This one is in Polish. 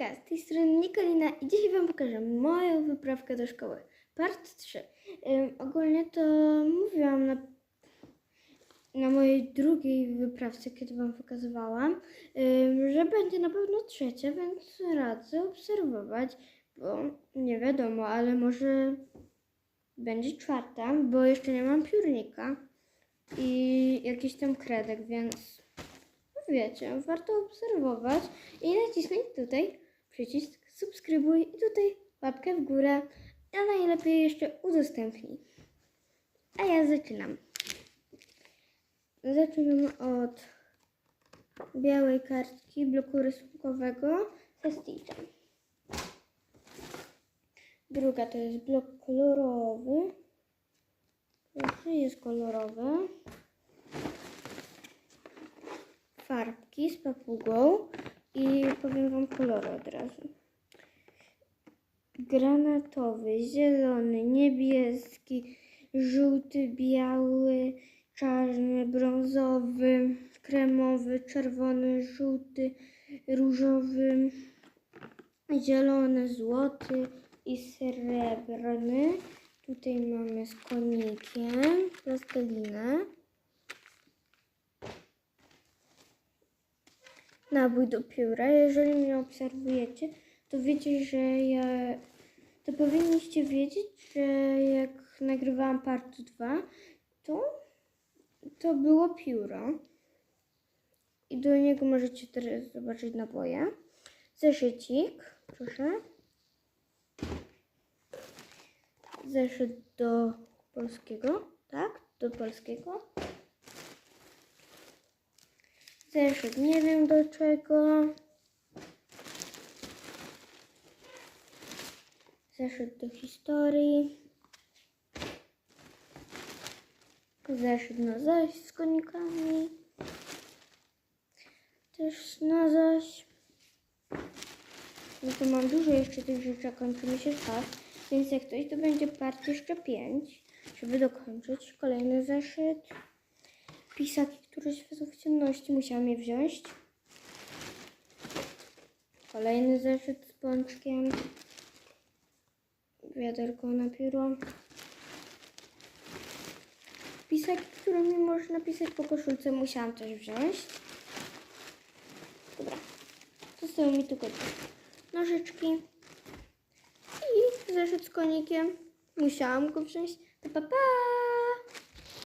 Hejka, z tej strony Nikolina i dzisiaj Wam pokażę moją wyprawkę do szkoły. Part 3. Ym, ogólnie to mówiłam na, na mojej drugiej wyprawce, kiedy Wam pokazywałam, ym, że będzie na pewno trzecia, więc radzę obserwować, bo nie wiadomo, ale może będzie czwarta, bo jeszcze nie mam piórnika i jakiś tam kredek, więc wiecie, warto obserwować i nacisnąć tutaj przycisk subskrybuj i tutaj łapkę w górę, a najlepiej jeszcze udostępnij. A ja zaczynam. Zaczynam od białej kartki bloku rysunkowego ze Stitchem. Druga to jest blok kolorowy. Proszę, jest kolorowy. Farbki z papugą i powiem Wam kolory od razu. Granatowy, zielony, niebieski, żółty, biały, czarny, brązowy, kremowy, czerwony, żółty, różowy, zielony, złoty i srebrny. Tutaj mamy z konikiem, plastelinę. Nabój do pióra. Jeżeli mnie obserwujecie, to wiecie, że ja... To powinniście wiedzieć, że jak nagrywałam part 2, to to było pióro. I do niego możecie teraz zobaczyć naboje. Zeszycik, proszę. Zeszyt do polskiego, tak? Do polskiego. Zeszyt nie wiem do czego. Zeszyt do historii. Zeszyt na zaś z konikami. Też na zaś. No to mam dużo jeszcze tych rzeczy, a kończy mi się czas. Więc jak ktoś to będzie part jeszcze 5, żeby dokończyć kolejny zeszyt. Pisaki, które świecą w ciemności, musiałam je wziąć. Kolejny zeszyt z pączkiem. Wiaderko na pióro. Pisaki, którymi można pisać po koszulce, musiałam też wziąć. Dobra. Zostały mi tylko nożyczki. I zeszyt z konikiem. Musiałam go wziąć. To pa, pa!